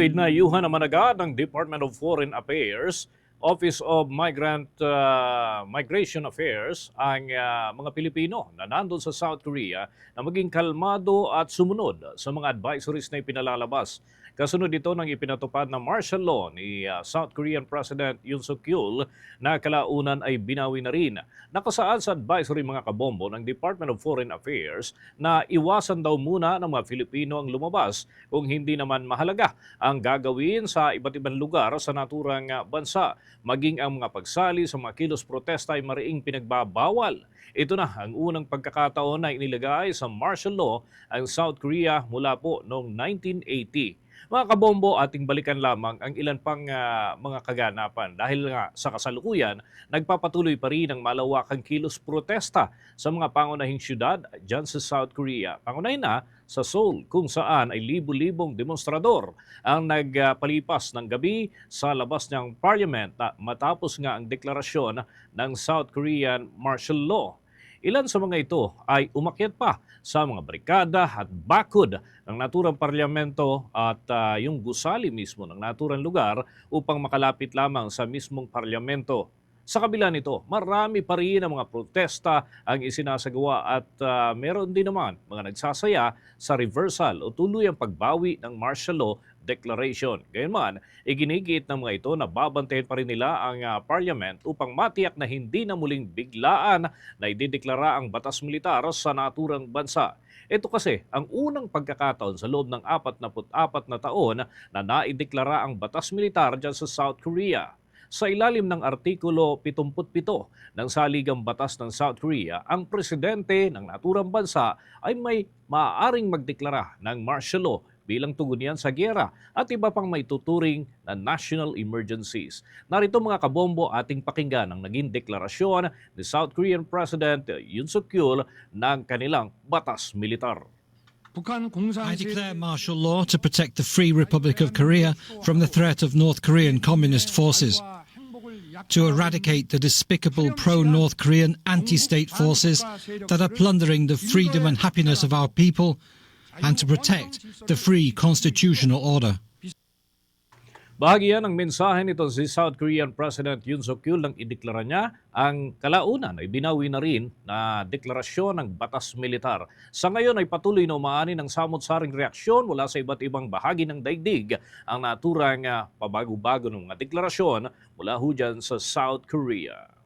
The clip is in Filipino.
Inayuhan naman agad ng Department of Foreign Affairs, Office of Migrant uh, Migration Affairs ang uh, mga Pilipino na nandun sa South Korea na maging kalmado at sumunod sa mga advisories na ipinalalabas. Kasunod ito ng ipinatupad na martial law ni uh, South Korean President Yoon Suk Yeol na kalaunan ay binawi na rin. Nakasaad sa advisory mga kabombo ng Department of Foreign Affairs na iwasan daw muna ng mga Filipino ang lumabas kung hindi naman mahalaga ang gagawin sa iba't ibang lugar sa naturang uh, bansa. Maging ang mga pagsali sa mga kilos protesta ay mariing pinagbabawal. Ito na ang unang pagkakataon na inilagay sa martial law ang South Korea mula po noong 1980. Mga kabombo, ating balikan lamang ang ilan pang ah, mga kaganapan dahil nga sa kasalukuyan, nagpapatuloy pa rin ang malawakang kilos protesta sa mga pangunahing syudad dyan sa South Korea. Pangunahin na sa Seoul kung saan ay libu-libong demonstrador ang nagpalipas ng gabi sa labas ng parliament matapos nga ang deklarasyon ng South Korean martial law. Ilan sa mga ito ay umakyat pa sa mga barikada at bakod ng naturang parlamento at ah, yung gusali mismo ng naturang lugar upang makalapit lamang sa mismong parlamento. Sa kabila nito, marami pa rin ang mga protesta ang isinasagawa at ah, meron din naman mga nagsasaya sa reversal o tuluyang pagbawi ng martial law declaration. Gayunman, iginigit ng mga ito na babantayan pa rin nila ang ah, parliament upang matiyak na hindi na muling biglaan na idideklara ang batas militar sa naturang bansa. Ito kasi ang unang pagkakataon sa loob ng 44 na taon na naideklara ang batas militar dyan sa South Korea. Sa ilalim ng Artikulo 77 ng Saligang Batas ng South Korea, ang presidente ng naturang bansa ay may maaaring magdeklara ng martial law bilang tugon yan sa giyera at iba pang maituturing na national emergencies. Narito mga kabombo ating pakinggan ang naging deklarasyon ni South Korean President Yoon Suk Yeol ng kanilang batas militar. I declare martial law to protect the Free Republic of Korea from the threat of North Korean communist forces, to eradicate the despicable pro North Korean anti state forces that are plundering the freedom and happiness of our people and to protect the free constitutional order. Bahagi yan ng mensahe nito si South Korean President Yoon Suk Yeol nang ideklara niya ang kalaunan ay binawi na rin na deklarasyon ng batas militar. Sa ngayon ay patuloy na umaani ng samot-saring reaksyon mula sa iba't ibang bahagi ng daigdig ang naturang ah, pabago-bago ng mga deklarasyon mula ho sa South Korea.